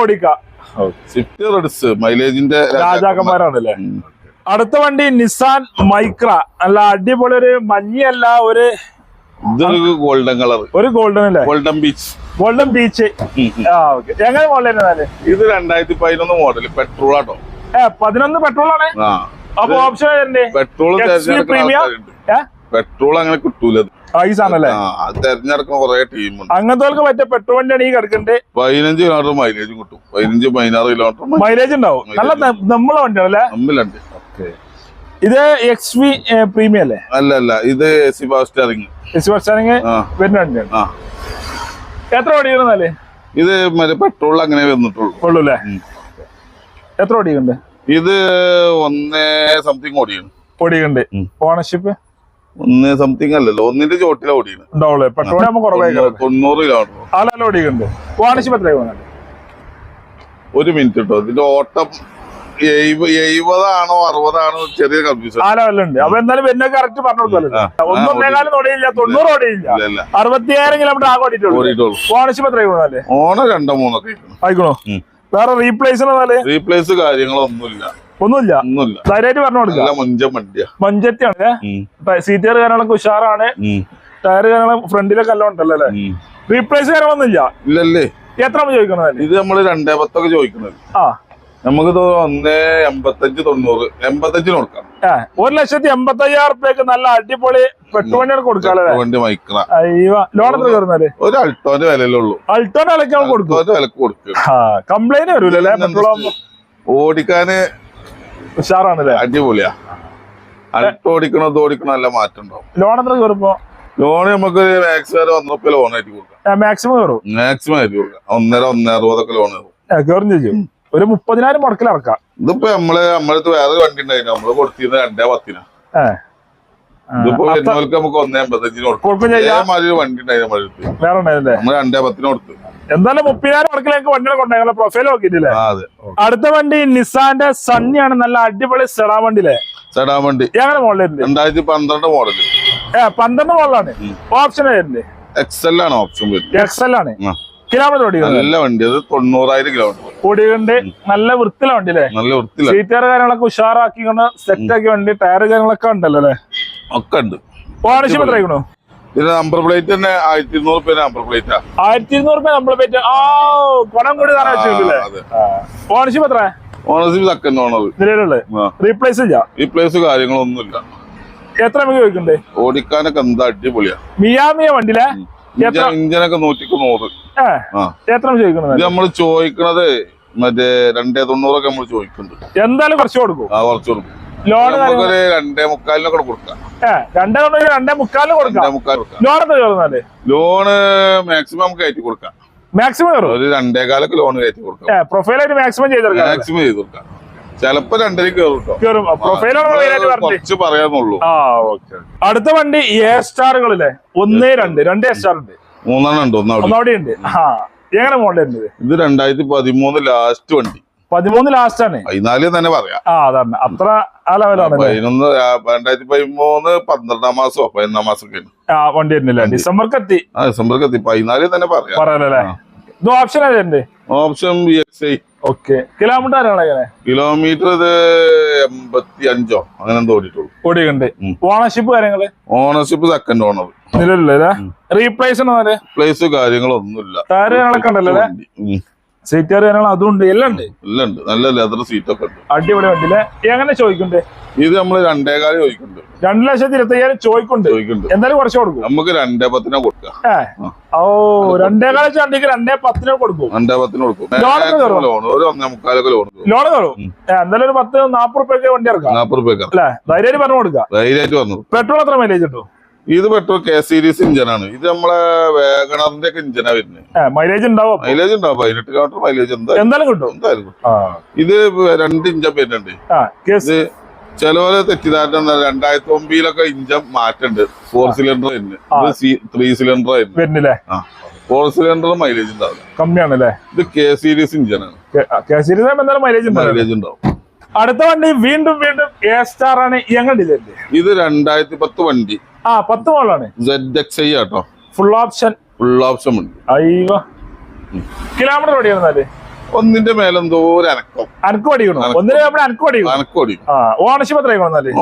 ഓടിക്കാം. സ്വിഫ്റ്റ് റെഡ്സ് മൈലേജിന്റെ രാജാക്കന്മാരാണല്ലേ? അടുത്ത വണ്ടി നിസാൻ മൈക്ര അല്ല അടിപൊളി ഒരു മഞ്ഞല്ല ഒരു ഇതൊരു ഗോൾഡൻ കളർ ഒരു ഗോൾഡൻ അല്ലേ? ഗോൾഡൻ ബീച്ച് ഗോൾഡൻ ബീച്ച് ആ ഓക്കെ എങ്ങനെ മോഡൽ ഇത് രണ്ടായിരത്തി പതിനൊന്ന് മോഡൽ പെട്രോൾ ആട്ടോ. ഏ പതിനൊന്ന് പെട്രോൾ ആണ്? അപ്പൊ ഓപ്ഷൻ പെട്രോൾ പെട്രോൾ അങ്ങനെ കിട്ടൂല ഇത്. ഈ സാധനല്ലേ ആ അത് തെരഞ്ഞെടുക്കുന്ന കുറെ ടീമുണ്ട് അങ്ങനത്തെ പറ്റിയ പെട്രോൾ വണ്ടിയാണ് ഈ കിടക്കണ്ടേ. പതിനഞ്ച് കിലോമീറ്റർ മൈലേജും കിട്ടും. പതിനഞ്ച് പതിനാറ് കിലോമീറ്റർ മൈലേജ് ഉണ്ടാവും. നല്ല നമ്മളെ വണ്ടിയാണല്ലേ? തമ്മിലുണ്ട് ഇത് എക്സ് വി പ്രീമിയം അല്ലേ അല്ല? അല്ല ഇത് A C power steering S വർഷാണെങ്കിൽ ആ. വരുന്ന വണ്ടിയാണ് ആ. എത്ര ഓടിയിരുന്നാലേ ഇത് മറ്റേ പെട്രോൾ അങ്ങനെ വന്നിട്ടുള്ളൂ. ഉള്ളൂ അല്ലേ. എത്ര ഓടിയുണ്ട് ഇത് ഒന്നേ സംതിങ് ഓടിയാണ് ഓടിയുണ്ട്. ഓണർഷിപ്പ് ഒന്ന് സംതിങ് അല്ലല്ലോ ഒന്നിന്റെ ചോട്ടിലാ ഓടിയാണ് ഉണ്ടാവുള്ളൂ പെട്രോൾ തൊണ്ണൂറ് കിലോമീറ്റർ. ഓടിയുണ്ട് ഓണർഷിപ്പ് എത്രയാണ് ഒരു മിനിറ്റ് കേട്ടോ ഇതിന്റെ ഓട്ടം എഴുപതാണോ അറുപതാണോ ചെറിയ കൺഫ്യൂഷൻ ഉണ്ട് അപ്പൊ എന്തായാലും പിന്നെ കറക്റ്റ് പറഞ്ഞു കൊടുക്കുമല്ലോ ആ. ഒന്നും ആ, ഒന്നേകാലം ഓടിയില്ല തൊണ്ണൂറ് ഓടിയില്ല. അറുപത്തിയായിരം കിലോമീറ്റർ ആകെ ഓടിയിട്ടുള്ളൂ. ഓണർഷിപ്പ് എത്ര ഓണ ഓണം രണ്ടോ മൂന്നൊക്കെ ആയിക്കോളൂ. വേറെ റീപ്ലേസ് റീപ്ലേസ് കാര്യങ്ങളൊന്നുമില്ല. ഒന്നുമില്ല. ഒന്നുമില്ല. ധൈര്യമായിട്ട് പറഞ്ഞു കൊടുക്കാം മുഞ്ചൻ വണ്ടിയാ. മഞ്ചത്തിയാണ് സീറ്റ് സീറ്റർ കാര്യങ്ങളൊക്കെ ഉഷാറാണ്. ടയർ കാര്യങ്ങൾ ഫ്രണ്ടിലൊക്കെ എല്ലാം ഉണ്ടല്ലോ അല്ലേ. റീപ്ലേസ് കാര്യങ്ങളൊന്നുമില്ല. ഇല്ലല്ലേ? എത്ര ചോദിക്കണത്? ഇത് നമ്മൾ രണ്ടേ പത്തൊക്കെ ചോദിക്കുന്നത് ആ. നമുക്കിത് ഒന്നേ എൺപത്തഞ്ച് തൊണ്ണൂറ് എൺപത്തഞ്ചിന് കൊടുക്കാം. ഒരു ലക്ഷത്തി എൺപത്തി അയ്യായിരം റുപ്യക്ക് നല്ല അടിപൊളി പെട്ടുവണ്ടിയാണ് കൊടുക്കാല്ലേ? മൈക്കണ ലോൺ എത്ര കയറുന്നാൽ ഒരു അൾട്ടോന്റെ വിലയല്ലേ ഉള്ളൂ. അൾട്ടോന്റെ വിലക്ക് കൊടുക്കും. വിലക്ക് കൊടുക്കും. കംപ്ലൈന്റ് വരൂലേ ഓടിക്കാന് ഉഷാറാണല്ലേ? അടിപൊളിയാ. അൾട്ടോ ഓടിക്കണോ ഓടിക്കണോ നല്ല മാറ്റം ഉണ്ടാവും. ലോൺ എത്ര കയറുമ്പോ? ലോൺ നമുക്ക് മാക്സിമം ഒന്നര റുപ്യ ലോൺ ആയിട്ട് കൊടുക്കാം മാക്സിമം കയറും. മാക്സിമം ആയിട്ട് കൊടുക്കാം. ഒന്നര ഒന്നര അറുപതൊക്കെ ലോൺ കയറും. കയറും ചെയ്യും. ഒരു മുപ്പതിനായിരം മുടക്കിൽ ഇറക്കാം ഇതിപ്പോ നമ്മൾ നമ്മളടുത്ത് വേറെ വണ്ടി ഉണ്ടായിരുന്നു. നമ്മൾ കൊടുത്തിരുന്ന രണ്ടേ പത്തിനാ. ഇതിപ്പോ വരുന്നവർക്ക് നമുക്ക് ഒന്നേ കൊടുക്കും. വണ്ടി ഉണ്ടായിരുന്നു വേറെ ഉണ്ടായിരുന്നല്ലേ? നമ്മൾ രണ്ടേ പത്തിന് കൊടുത്തു. എന്തായാലും മുപ്പതിനായിരം മുടക്കിലേക്ക് വണ്ടികളെ കൊണ്ടുപോയി പ്രൊഫൈൽ നോക്കിയിട്ടില്ലേ? അടുത്ത വണ്ടി നിസാന്റെ സണ്ണിയാണ്. നല്ല അടിപൊളി സെടാ വണ്ടിയിലെ സെടാ വണ്ടി. എങ്ങനെ മോഡൽ രണ്ടായിരത്തി പന്ത്രണ്ട് മോഡൽ ഏ പന്ത്രണ്ട് മോഡലാണ് ഓപ്ഷൻ വരുന്നത് എക്സൽ ആണ് ഓപ്ഷൻ വരുന്നത്. എക്സൽ ആണ്. കിലോമീറ്റർ നല്ല വണ്ടി. അത് തൊണ്ണൂറായിരം കിലോമീറ്റർ ഓടിയുണ്ട് നല്ല വൃത്തിയിലെ വണ്ടി അല്ലേ നല്ല വൃത്തിയില്ല സീറ്റർ കാര്യങ്ങളൊക്കെ ഉഷാറാക്കി സെറ്റ് ആക്കി വണ്ടി ടയർ കാര്യങ്ങളൊക്കെ ഉണ്ടല്ലോ അല്ലേ? ഒക്കെ ഉണ്ട്. ഓണർഷിപ്പ് എത്രയാക്കണോ പിന്നെ നമ്പർ പ്ലേറ്റ് തന്നെ ആയിരത്തി ഇരുന്നൂറ് രൂപ നമ്പർ പ്ലേറ്റാ ആയിരത്തി ഇരുന്നൂറ് രൂപ നമ്പർ പ്ലേറ്റ് ആ പണം കൂടി ഓണർഷിപ്പ് എത്ര? ഓണർഷിപ്പ് സെക്കൻഡ് ഓണർ നിലവിലുള്ളത് റീപ്ലേസ് റീപ്ലേസ് ഇല്ല ഈ പ്ലേസ് കാര്യങ്ങളൊന്നുമില്ല. എത്ര ചോദിക്കണ്ടേ? ഓടിക്കാനൊക്കെ എന്താ അടിപൊളിയാ. മിയാമിയ വണ്ടിയിലെ? എത്ര ഇഞ്ചനൊക്കെ നൂറ്റിക്ക് നൂറ്. എത്ര ചോദിക്കുന്നത്? ഇത് നമ്മൾ ചോദിക്കണത് മറ്റേ രണ്ടേ തൊണ്ണൂറൊക്കെ നമ്മൾ ചോദിക്കുന്നുണ്ട്. എന്തായാലും കുറച്ച് കൊടുക്കും. ആ കുറച്ച് കൊടുക്കും. ലോൺ നമുക്കൊരു രണ്ടേ മുക്കാലിനൊക്കെ കൊടുക്കാം. രണ്ടേ തൊണ്ണൂറ് രണ്ടേ മുക്കാലിന് കൊടുക്കാം. ലോൺ എത്ര കയറുന്നാൽ ലോണ് മാക്സിമം നമുക്ക് കയറ്റി കൊടുക്കാം. മാക്സിമം കയറും? ഒരു രണ്ടേ കാലൊക്കെ ലോൺ കയറ്റി കൊടുക്കാം. പ്രൊഫൈലായിട്ട് മാക്സിമം ചെയ്തെടുക്കാം. മാക്സിമം ചെയ്ത് കൊടുക്കാം. ചിലപ്പോ രണ്ടരയ്ക്ക് കയറും കുറച്ച് പറയാന്നുള്ളൂ അടുത്ത വണ്ടി എ സ്റ്റാറുകളിലെ ഒന്നേ രണ്ട്. രണ്ട് എ സ്റ്റാർ ഉണ്ട്. മൂന്നെണ്ണം ഉണ്ട് ഒന്നവിടെ. ഉണ്ട്. എങ്ങനെ മോഡൽ ഇത് രണ്ടായിരത്തി പതിമൂന്ന് ലാസ്റ്റ് വണ്ടി. പതിമൂന്ന് ലാസ്റ്റ് ആണ്. പതിനാല് തന്നെ പറയാം. ആ അതാണ്. അത്ര ആ ലെവലാണ് പതിനൊന്ന് രണ്ടായിരത്തി പതിമൂന്ന് പന്ത്രണ്ടാം മാസമോ പതിനൊന്നാം മാസം ആ വണ്ടി വരുന്നില്ല? ഡിസംബർക്ക് എത്തി ആ ഡിസംബർക്ക് എത്തി പതിനാല് തന്നെ പറയാം. പറയാനല്ലേ ഇത് option option B X I okay. Kilometre ആരാണ് കിലോമീറ്റർ ഇത് എൺപത്തി അഞ്ചോ അങ്ങനെ എന്തോ ഓടിയിട്ടുള്ളൂ. ഓടിയിട്ടുണ്ട്. ഓണർഷിപ്പ് കാര്യങ്ങൾ? ഓണർഷിപ്പ് സെക്കൻഡ് ഓണർ നിലവിലല്ലേ റീപ്ലേസ് ഉണ്ടല്ലേ പ്ലേസ് കാര്യങ്ങളൊന്നുമില്ല. താരങ്ങളൊക്കെ കാര്യങ്ങളൊക്കെ കാര്യങ്ങൾ അതും ഉണ്ട് എല്ലാം ഉണ്ട്. എല്ലാം ഉണ്ട്. നല്ല ലെതർ സീറ്റൊക്കെ ഉണ്ട്. അടിപൊളി വണ്ടിയിലെ. എങ്ങനെ ചോദിക്കണ്ടേ ഇത് നമ്മൾ രണ്ടേകാൽ ചോദിക്കുന്നുണ്ട്. രണ്ടു ലക്ഷത്തി ഇരുപത്തി അയ്യായിരം ചോദിക്കുന്നുണ്ട്. ചോദിക്കുന്നുണ്ട്. എന്തായാലും കുറച്ച് കൊടുക്കും. നമുക്ക് രണ്ടേ പത്തിനെ കൊടുക്കാം. ഓ രണ്ടേകാല വണ്ടിക്ക് രണ്ടേ പത്തിനോ കൊടുക്കും. രണ്ടേ പത്തിന് കൊടുക്കും. ലോൺ ഒക്കെ ഒരു മുക്കാലൊക്കെ ലോൺ ലോൺ കയറും എന്തായാലും ഒരു പത്ത് നാപ്പത് റുപ്യൊക്കെ വണ്ടി ഇറക്കാം. നാപ്പത് റുപ്യക്കാണ് അല്ലെ? ധൈര്യം പറഞ്ഞു കൊടുക്കാം. ധൈര്യമായിട്ട് പറഞ്ഞു പെട്രോൾ എത്ര മൈലേജ് കിട്ടും? ഇത് പെട്രോൾ കെ സീരീസ് ഇഞ്ചനാണ് ഇത് നമ്മളെ വേഗണറിന്റെ ഒക്കെ ഇഞ്ചനാ വരുന്നത് മൈലേജ് ഉണ്ടാവും മൈലേജ് ഉണ്ടാവും. പതിനെട്ട് കിലോമീറ്റർ മൈലേജ് എന്തായാലും കിട്ടും. എന്തായാലും ഇത് രണ്ട് ഇഞ്ചൻ വരുന്നുണ്ട്. പോലെ ചിലവരെ തെറ്റിദ്ധാരണ രണ്ടായിരത്തി ഒമ്പതിലൊക്കെ ഇഞ്ചൻ മാറ്റുണ്ട് ഫോർ സിലിണ്ടർ വരുന്നത് ത്രീ സിലിണ്ടർ വരുന്നില്ലേ? ഫോർ സിലിണ്ടർ മൈലേജ് ഉണ്ടാവില്ല. കമ്മിയാണ് അല്ലേ ഇത് കെ സീരീസ് ഇഞ്ചനാണ് കെ സീരീസ് മൈലേജ് മൈലേജ് ഉണ്ടാവും അടുത്ത വണ്ടി വീണ്ടും വീണ്ടും എ സ്റ്റാർ ആണ്. എങ്ങനെ ഇത് രണ്ടായിരത്തി പത്ത് വണ്ടി. ആ പത്ത് മോളാണ്. കേട്ടോ ഫുൾ ഓപ്ഷൻ ഫുൾ ഓപ്ഷൻ ഉണ്ട്. അയ്യോ. കിലോമീറ്റർ ഓടിയിരുന്നാൽ ഒന്നിന്റെ മേലെന്തോ ഒരു അനക്കം. അനക്ക് പഠിക്കണോ ഒന്നിന്റെ മേലെ അനക്ക് ഓണർഷിപ്പ് എത്ര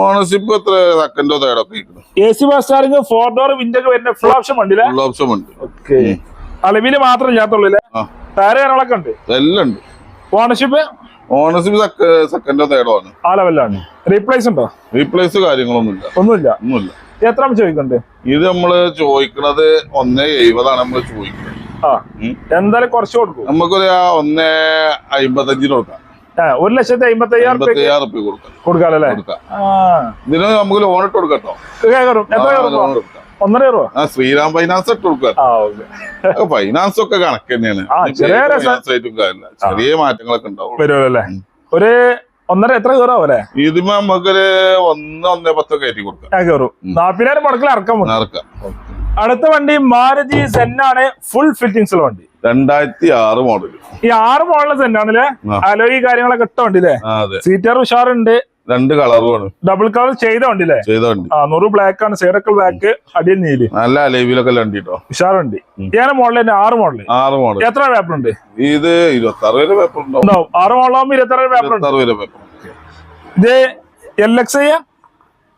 ഓണർഷിപ്പ് എത്ര സെക്കൻഡോ തേർഡോ ഒക്കെ എ സി ബസ് സ്റ്റാറിംഗ് ഫോർ ഡോർ വിൻഡോ വരുന്ന ഫുൾ ഓപ്ഷൻ ഉണ്ട് ഫുൾ ഓപ്ഷൻ ഉണ്ട്. ഓക്കെ അളവിൽ മാത്രം ഇല്ലാത്തുള്ളൂ അല്ലേ ടയർ കാര്യങ്ങളൊക്കെ ഉണ്ട്? എല്ലാം ഉണ്ട്. ഓണർഷിപ്പ് ഓണർഷിപ്പ് സെക്കൻഡോ തേർഡോ ആണ്. ആ ലെവലാണ് റീപ്ലേസ് ഉണ്ടോ? റീപ്ലേസ് കാര്യങ്ങളൊന്നും ഇല്ല ഒന്നുമില്ല. ഒന്നുമില്ല. എത്ര ഇത് നമ്മൾ ചോദിക്കണത് ഒന്നേ എഴുപതാണ് നമ്മൾ ചോദിക്കുന്നത് ആ. എന്തായാലും കുറച്ച് കൊടുക്കും. നമുക്കൊരു ഒന്നേ അമ്പത്തഞ്ചിന് കൊടുക്കാം. ഒരു ലക്ഷത്തി അമ്പത്തി അയ്യായിരം കൊടുക്കാല്ലേ ഇതിന് നമുക്ക് ലോൺ ഇട്ട് കൊടുക്കട്ടോ ഒന്നര രൂപ? ശ്രീറാം ഫൈനാൻസ് ഇട്ട് കൊടുക്കാം ആ ഓക്കെ. ഫൈനാൻസ് ഒക്കെ കണക്ക് തന്നെയാണ്. ചെറിയ മാറ്റങ്ങളൊക്കെ ഉണ്ടാവും വരുമല്ലേ ഒരു ഒന്നര എത്ര കയറാവല്ലേ അല്ലേ ഇതിമേ നമുക്കൊരു ഒന്ന് ഒന്നേ പത്തൊക്കെ കയറ്റി കൊടുക്കാം. കയറും. നാപ്പതിനായിരം മുടക്കിൽ പോകും അടുത്ത വണ്ടി മാരുതി സെന്നാണ് ഫുൾ ഫിറ്റിംഗ്സ് ഉള്ള വണ്ടി. രണ്ടായിരത്തി ആറ് മോഡൽ ഈ ആറ് മോഡൽ സെന്നാണല്ലേ? ആണല്ലേ അലോയി കാര്യങ്ങളൊക്കെ ഇട്ട വണ്ടി അല്ലേ? സീറ്റർ ഉഷാറുണ്ട്. രണ്ട് കളറുമാണ് ഡബിൾ കളർ ചെയ്ത വണ്ടി അല്ലേ ചെയ്ത വണ്ടി. ആ നൂറ് ബ്ലാക്ക് ആണ് സൈഡൊക്കെ ബ്ലാക്ക് അടിയിൽ നീൽ. നല്ല അലവിലൊക്കെ ലണ്ടിട്ടോ ഉഷാറുണ്ട്. ഞാൻ മോഡൽ തന്നെ ആറ് മോഡൽ ആറ് മോഡൽ എത്ര പേപ്പർ ഉണ്ട്? ഇത് ഇരുപത്തി ആറ് വരെ പേപ്പർ ഉണ്ടാവും. ഉണ്ടാവും. ആറ് മോഡലാകുമ്പോ ഇരുപത്തി ആറ് പേപ്പർ ഉണ്ട്. ഇരുപത്തി വരെ പേപ്പർ ഇത് എൽ എക്സ് ഐ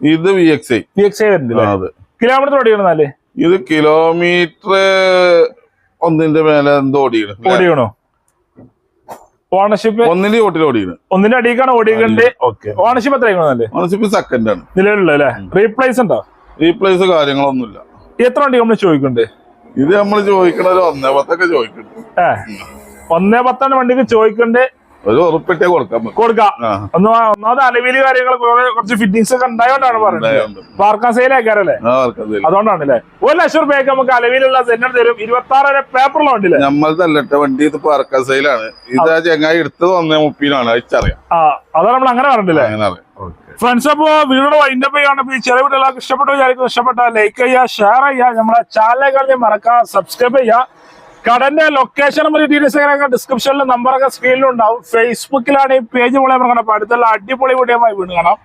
ഇത് V X I V X I വരുന്നുണ്ട് അതെ. കിലോമീറ്റർ ഓടിക്കണമെന്നാൽ ഇത് കിലോമീറ്റർ ഒന്നിന്റെ മേലെ എന്തോ ഓടിയാണ് ഓടിക്കണോ? ഓണർഷിപ്പ് ഒന്നിന്റെ ചോട്ടിൽ ഓടിയാണ് ഒന്നിന്റെ അടിയിലാണ് ഓടിക്കണ്ട് ഓക്കെ. ഓണർഷിപ്പ് ഓണർഷിപ്പ് സെക്കൻഡ് ആണ്. നിലവിലുള്ള അല്ലേ? റീപ്ലേസ് ഉണ്ടോ? റീപ്ലേസ് കാര്യങ്ങളൊന്നുമില്ല. എത്ര വണ്ടി നമ്മൾ ചോദിക്കുന്നുണ്ട് ഇത് നമ്മൾ ചോദിക്കണത് ഒന്നേ പത്തൊക്കെ ചോദിക്കുന്നുണ്ട് ഏ. ഒന്നേ പത്താണ് വണ്ടിക്ക് ചോദിക്കണ്ട്. ഒരു ഉറപ്പിട്ടേ കൊടുക്കാം. ആ. ഒന്ന് ഒന്നാമത് അലവിൽ കാര്യങ്ങൾ കുറച്ച് ഫിറ്റിങ്സ് ഒക്കെ ഉണ്ടായോണ്ടാണ് പറയുന്നത്. ആർക്കത് അതുകൊണ്ടാണ് അല്ലേ ഒരു ലക്ഷം റുപ്യക്ക് നമുക്ക് അലവിലുള്ള സെന്റർ തരും. ഇരുപത്തി ആറ് വരെ ഉണ്ടല്ലേ? നമ്മളതല്ലട്ടെ വണ്ടി ഇത് പാർക്കാസയിലാണ് ഇത് ചെങ്ങായി എടുത്തത് ഒന്നേ മുപ്പതിനാണ് അയച്ചറിയാം അതാണ് നമ്മൾ അങ്ങനെ പറഞ്ഞില്ലേ ഫ്രണ്ട്സ് അപ്പോ വീഡിയോ വൈൻഡപ്പ് ചെയ്യാണ് ഈ ചെറിയ വീട്ടിൽ ഇഷ്ടപ്പെട്ട വിചാരിക്കും ഇഷ്ടപ്പെട്ട ലൈക്ക് ചെയ്യുക ഷെയർ ചെയ്യുക. നമ്മളെ ചാനലിനെ മറക്കാം സബ്സ്ക്രൈബ് ചെയ്യുക. കടന്റെ ലൊക്കേഷൻ ഡീറ്റെയിൽസ് ഒക്കെ ഡിസ്ക്രിപ്ഷനിൽ നമ്പറൊക്കെ സ്ക്രീനിൽ ഉണ്ടാവും. ഫേസ്ബുക്കിലാണ് ഈ പേജ് പോലെ അടുത്തുള്ള അടിപൊളി വീഡിയോ വീണ് കാണാം.